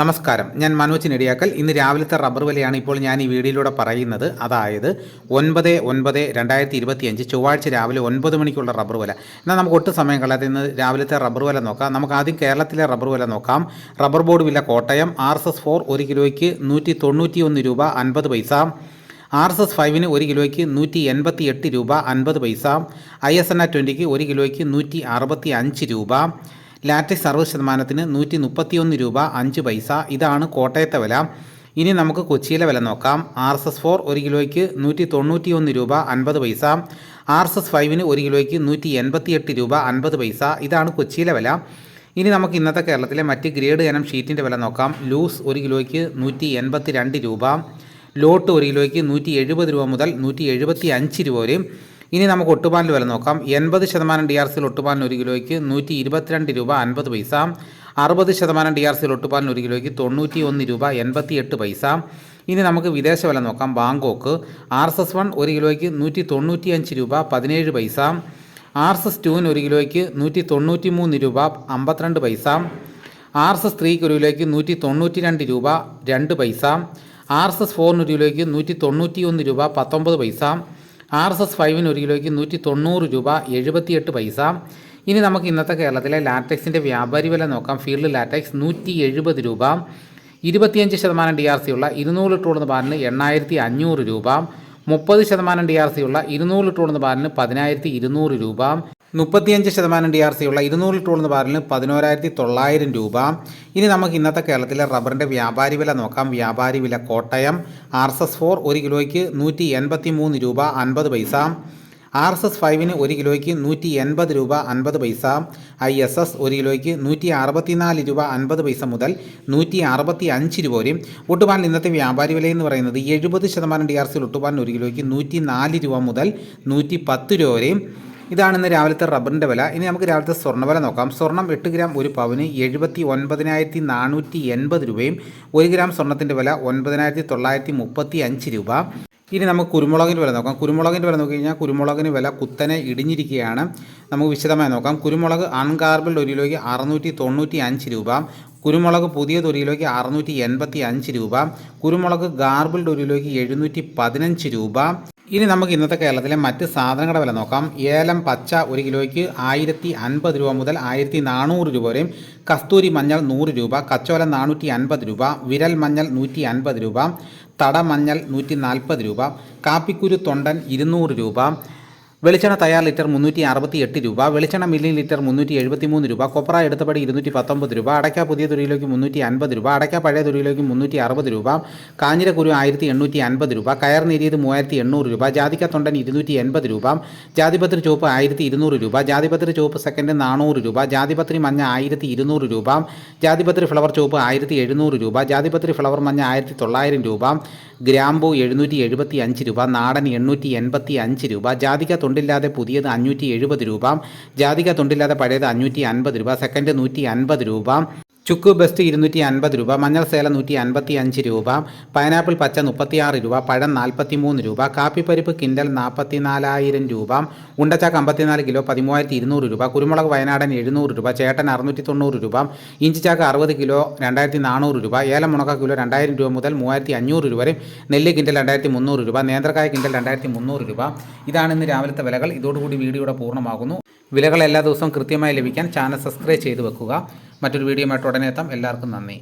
നമസ്കാരം. ഞാൻ മനോജ് നെടിയാക്കൽ. ഇന്ന് രാവിലത്തെ റബ്ബർ വിലയാണ് ഇപ്പോൾ ഞാൻ ഈ വീഡിയോയിലൂടെ പറയുന്നത്. അതായത് ഒൻപത് ഒൻപത് രണ്ടായിരത്തി ഇരുപത്തിയഞ്ച് ചൊവ്വാഴ്ച രാവിലെ ഒൻപത് മണിക്കുള്ള റബ്ബർ വില. എന്നാൽ നമുക്ക് ഒട്ടും സമയം കളയാതെ ഇന്ന് രാവിലത്തെ റബ്ബർ വില നോക്കാം. നമുക്ക് ആദ്യം കേരളത്തിലെ റബ്ബർ വില നോക്കാം. റബ്ബർ ബോർഡ് വില Kottayam. R S S four ഒരു കിലോയ്ക്ക് നൂറ്റി തൊണ്ണൂറ്റി ഒന്ന് രൂപ അൻപത് പൈസ. ആർ എസ് എസ് ഫൈവിന് ഒരു കിലോയ്ക്ക് നൂറ്റി എൺപത്തി എട്ട് രൂപ അൻപത് പൈസ. ഐ എസ് എൻ ആ ട്വന്റിക്ക് ഒരു കിലോയ്ക്ക് നൂറ്റി അറുപത്തി അഞ്ച് രൂപ. ലാറ്റക്സ് സർവ ശതമാനത്തിന് നൂറ്റി മുപ്പത്തിയൊന്ന് രൂപ അഞ്ച് പൈസ. ഇതാണ് കോട്ടയത്തെ വില. ഇനി നമുക്ക് കൊച്ചിയിലെ വില നോക്കാം. ആർ എസ് എസ് ഫോർ ഒരു കിലോയ്ക്ക് നൂറ്റി തൊണ്ണൂറ്റി ഒന്ന് രൂപ അൻപത് പൈസ. ആർ എസ് എസ് ഫൈവിന് ഒരു കിലോയ്ക്ക് നൂറ്റി എൺപത്തിയെട്ട് രൂപ അൻപത് പൈസ. ഇതാണ് കൊച്ചിയിലെ വില. ഇനി നമുക്ക് ഇന്നത്തെ കേരളത്തിലെ മറ്റ് ഗ്രേഡ് ഇനം ഷീറ്റിന്റെ വില നോക്കാം. ലൂസ് ഒരു കിലോയ്ക്ക് നൂറ്റി എൺപത്തി രണ്ട് രൂപ. ലോട്ട് ഒരു കിലോയ്ക്ക് നൂറ്റി എഴുപത് രൂപ മുതൽ നൂറ്റി എഴുപത്തി അഞ്ച് രൂപ വരെയും ഇനി നമുക്ക് ഒട്ടുപാലിൽ വില നോക്കാം. എൺപത് ശതമാനം ഡി ആർ സിയിൽ ഒട്ടുപാലിന് ഒരു കിലോയ്ക്ക് നൂറ്റി ഇരുപത്തിരണ്ട് രൂപ അൻപത് പൈസ. അറുപത് ശതമാനം ഡി ആർ സിയിൽ ഒട്ടുപാലിന് ഒരു കിലോയ്ക്ക് തൊണ്ണൂറ്റി ഒന്ന് രൂപ എൺപത്തി എട്ട് പൈസ. ഇനി നമുക്ക് വിദേശ വില നോക്കാം. Bangkok R S S one ഒരു കിലോയ്ക്ക് നൂറ്റി തൊണ്ണൂറ്റി അഞ്ച് രൂപ പതിനേഴ് പൈസ. ആർ എസ് എസ് ടുവിന് ഒരു കിലോയ്ക്ക് നൂറ്റി തൊണ്ണൂറ്റി മൂന്ന് രൂപ അമ്പത്തിരണ്ട് പൈസ. ആർ എസ് എസ് ത്രീക്ക് ഒരു കിലോയ്ക്ക് നൂറ്റി തൊണ്ണൂറ്റി രണ്ട് രൂപ രണ്ട് പൈസ. ആർ എസ് എസ് ഫോറിന് ഒരു കിലോയ്ക്ക് നൂറ്റി തൊണ്ണൂറ്റി ഒന്ന് രൂപ പത്തൊമ്പത് പൈസ. ആർ എസ് എസ് ഫൈവിന് ഒരു കിലോയ്ക്ക് നൂറ്റി തൊണ്ണൂറ് രൂപ എഴുപത്തിയെട്ട് പൈസ. ഇനി നമുക്ക് ഇന്നത്തെ കേരളത്തിലെ ലാറ്റക്സിന്റെ വ്യാപാരി വില നോക്കാം. ഫീൽഡ് ലാറ്റക്സ് നൂറ്റി എഴുപത് രൂപ. ഇരുപത്തിയഞ്ച് ശതമാനം ഡി ആർ സി ഉള്ള ഇരുന്നൂറ് ലിറ്റർ ഉള്ള പാലിന് എണ്ണായിരത്തി അഞ്ഞൂറ് രൂപ. മുപ്പത് ശതമാനം ഡി ആർ സി ഉള്ള ഇരുന്നൂറ് ലിറ്റർ ഉള്ള പാലിന് പതിനായിരത്തി ഇരുന്നൂറ് രൂപ. മുപ്പത്തിയഞ്ച് ശതമാനം ഡി ആർ സി ഉള്ള ഇരുന്നൂറ് ഉള്ള പാലിന് പതിനോരായിരത്തി തൊള്ളായിരം രൂപ. ഇനി നമുക്ക് ഇന്നത്തെ കേരളത്തിലെ റബ്ബറിന്റെ വ്യാപാരി വില നോക്കാം. വ്യാപാരി വില Kottayam R S S four ഒരു കിലോയ്ക്ക് നൂറ്റി എൺപത്തി മൂന്ന് രൂപ അൻപത് പൈസ. ആർ എസ് എസ് ഫൈവിന് ഒരു കിലോയ്ക്ക് നൂറ്റി എൺപത് രൂപ അൻപത് പൈസ. ഐ എസ് എസ് ഒരു കിലോയ്ക്ക് നൂറ്റി അറുപത്തിനാല് രൂപ അൻപത് പൈസ മുതൽ നൂറ്റി അറുപത്തി അഞ്ച് രൂപ വരെയും ഒട്ടുപാലിന് ഇന്നത്തെ വ്യാപാരി വില എന്ന് പറയുന്നത് എഴുപത് ശതമാനം ഡി ആർ സിയിൽ ഒട്ടുപാലിന് ഒരു കിലോയ്ക്ക് നൂറ്റി നാല് രൂപ മുതൽ നൂറ്റി പത്ത് രൂപ വരെയും ഇതാണ് ഇന്ന് രാവിലത്തെ റബ്ബറിന്റെ വില. ഇനി നമുക്ക് രാവിലത്തെ സ്വർണ വില നോക്കാം. സ്വർണം എട്ട് ഗ്രാം ഒരു പവന് എഴുപത്തി ഒൻപതിനായിരത്തി നാനൂറ്റി എൺപത് രൂപയും ഒരു ഗ്രാം സ്വർണത്തിന്റെ വില ഒൻപതിനായിരത്തി തൊള്ളായിരത്തി മുപ്പത്തി അഞ്ച് രൂപ. ഇനി നമുക്ക് കുരുമുളകിന്റെ വില നോക്കാം. കുരുമുളകിന്റെ വില നോക്കി കഴിഞ്ഞാൽ കുരുമുളകിന് വില കുത്തനെ ഇടിഞ്ഞിരിക്കുകയാണ്. നമുക്ക് വിശദമായി നോക്കാം. കുരുമുളക് അൺകാർബിൾഡ് ഒരു കിലോയ്ക്ക് അറുന്നൂറ്റി തൊണ്ണൂറ്റി അഞ്ച് രൂപ. കുരുമുളക് പുതിയത് ഒരു കിലോയ്ക്ക് അറുന്നൂറ്റി എൺപത്തി അഞ്ച് രൂപ. കുരുമുളക് ഗാർബിൾഡ് ഒരു കിലോയ്ക്ക് എഴുന്നൂറ്റി പതിനഞ്ച് രൂപ. ഇനി നമുക്ക് ഇന്നത്തെ കേരളത്തിലെ മറ്റ് സാധനങ്ങളുടെ വില നോക്കാം. ഏലം പച്ച ഒരു കിലോയ്ക്ക് ആയിരത്തി അൻപത് രൂപ മുതൽ ആയിരത്തി നാനൂറ് രൂപ വരെയും. കസ്തൂരി മഞ്ഞൾ നൂറ് രൂപ കച്ചോലം നാനൂറ്റി അൻപത് രൂപ വിരൽ മഞ്ഞൾ നൂറ്റി അൻപത് രൂപ തടമഞ്ഞൾ നൂറ്റി നാൽപ്പത് രൂപ കാപ്പിക്കുരു തൊണ്ടൻ ഇരുന്നൂറ് രൂപ വെളിച്ചെണ്ണ തയ്യാർ ലിറ്റർ മുന്നൂറ്റി അറുപത്തി എട്ട് രൂപ വെളിച്ചെണ്ണ മില്ലി ലിറ്റർ മുന്നൂറ്റി എഴുപത്തി മൂന്ന് രൂപ കൊപ്ര എടുത്തപടി ഇരുന്നൂറ്റി പത്തൊമ്പത് രൂപ അടയ്ക്ക പുതിയ തുരിയിലേക്ക് മുന്നൂറ്റി അൻപത് രൂപ അടയ്ക്ക പഴയ തുരിയിലേക്ക് മുന്നൂറ്റി അറുപത് രൂപ കാഞ്ഞിരക്കുരു ആയിരത്തി എണ്ണൂറ്റി അൻപത് രൂപ കയർ നേരിയത് മൂവായിരത്തി എണ്ണൂറ് രൂപ ജാതിക്ക തൊണ്ടൻ ഇരുന്നൂറ്റി എൺപത് രൂപ ജാതിപത്രി ചോപ്പ് ആയിരത്തി ഇരുന്നൂറ് രൂപ ജാതിപത്രി ചോപ്പ് സെക്കൻഡ് നാനൂറ് രൂപ ജാതിപത്രി മഞ്ഞ ആയിരത്തി ഇരുന്നൂറ് രൂപ ജാതിപത്രി ഫ്ലവർ ചോപ്പ് ആയിരത്തി എഴുന്നൂറ് രൂപ ജാതിപത്രി ഫ്ലവർ മഞ്ഞ ആയിരത്തി തൊള്ളായിരം രൂപ ഗ്രാമ്പു എഴുന്നൂറ്റി എഴുപത്തി അഞ്ച് രൂപ നാടൻ എണ്ണൂറ്റി എൺപത്തി അഞ്ച് രൂപ ജാതിക്ക തൊണ്ടില്ലാതെ പുതിയത് അഞ്ഞൂറ്റി എഴുപത് രൂപ ജാതിക തൊണ്ടില്ലാതെ പഴയത് അഞ്ഞൂറ്റി അൻപത് രൂപ സെക്കൻഡ് നൂറ്റി അൻപത് രൂപ ചുക്ക് ബെസ്റ്റ് ഇരുന്നൂറ്റി അൻപത് രൂപ മഞ്ഞൾ സേല നൂറ്റി അൻപത്തി അഞ്ച് രൂപ പൈനാപ്പിൾ പച്ച മുപ്പത്തിയാറ് രൂപ പഴം നാൽപ്പത്തി മൂന്ന് രൂപ കാപ്പിപ്പരിപ്പ് കിൻഡൽ നാൽപ്പത്തി നാലായിരം രൂപ ഉണ്ടച്ചാക്ക് അമ്പത്തിനാല് കിലോ പതിമൂവായിരത്തി ഇരുന്നൂറ് രൂപ കുരുമുളക് വയനാടൻ എഴുന്നൂറ് രൂപ ചേട്ടൻ അറുന്നൂറ്റി തൊണ്ണൂറ് രൂപ ഇഞ്ചിച്ചാക്ക് അറുപത് കിലോ രണ്ടായിരത്തി നാനൂറ് രൂപ ഏലം മുണക്ക കിലോ രണ്ടായിരം രൂപ മുതൽ മൂവായിരത്തി അഞ്ഞൂറ് രൂപ വരെ നെല്ല് കിൻഡൽ രണ്ടായിരത്തി മുന്നൂറ് രൂപ നേന്ത്രക്കായ കിൻഡൽ രണ്ടായിരത്തി മുന്നൂറ് രൂപ. ഇതാണ് ഇന്ന് രാവിലത്തെ വിലകൾ. ഇതോടുകൂടി വീഡിയോയുടെ പൂർണമാകുന്നു. വിലകൾ എല്ലാ ദിവസവും കൃത്യമായി ലഭിക്കാൻ ചാനൽ സബ്സ്ക്രൈബ് ചെയ്ത് വെക്കുക. മറ്റൊരു വീഡിയോയുമായിട്ട് ഉടനെ എത്താം. എല്ലാവർക്കും നന്ദി.